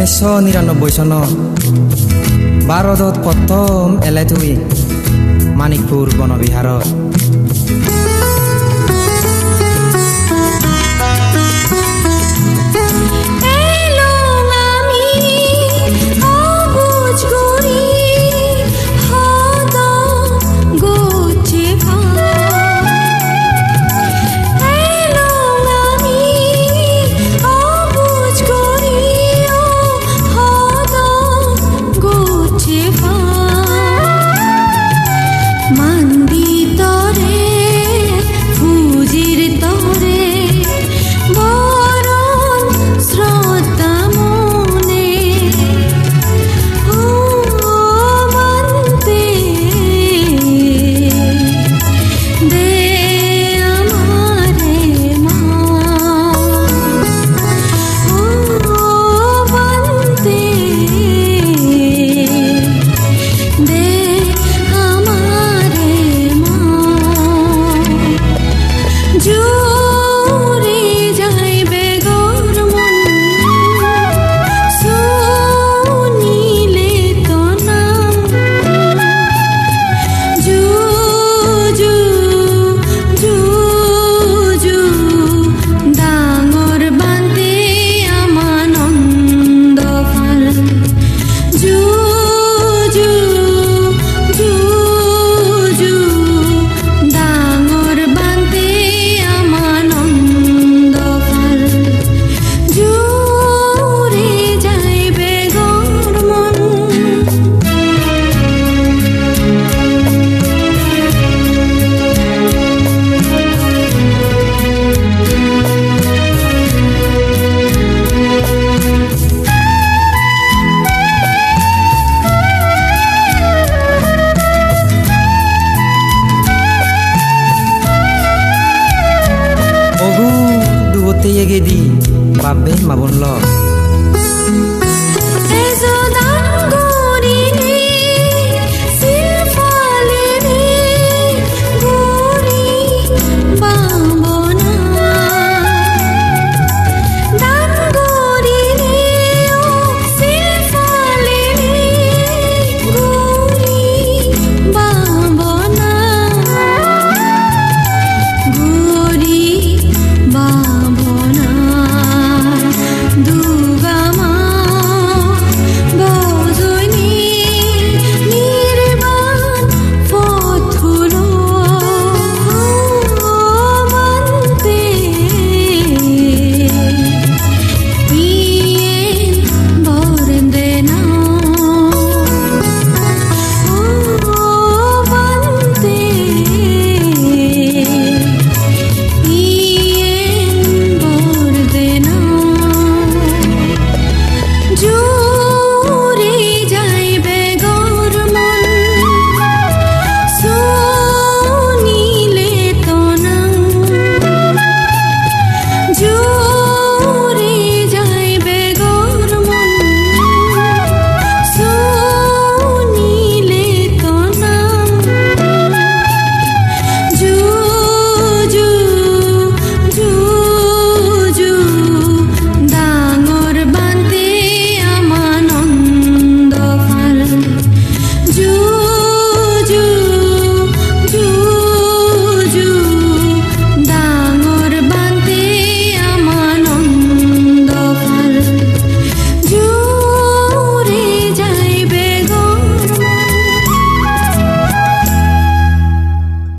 ঊনৈছশ নিৰান্নব্বৈ চনত ভাৰতত প্ৰথম এলেটুই Manikpur বনবিহাৰত। te yegedi ba bɛɛ lo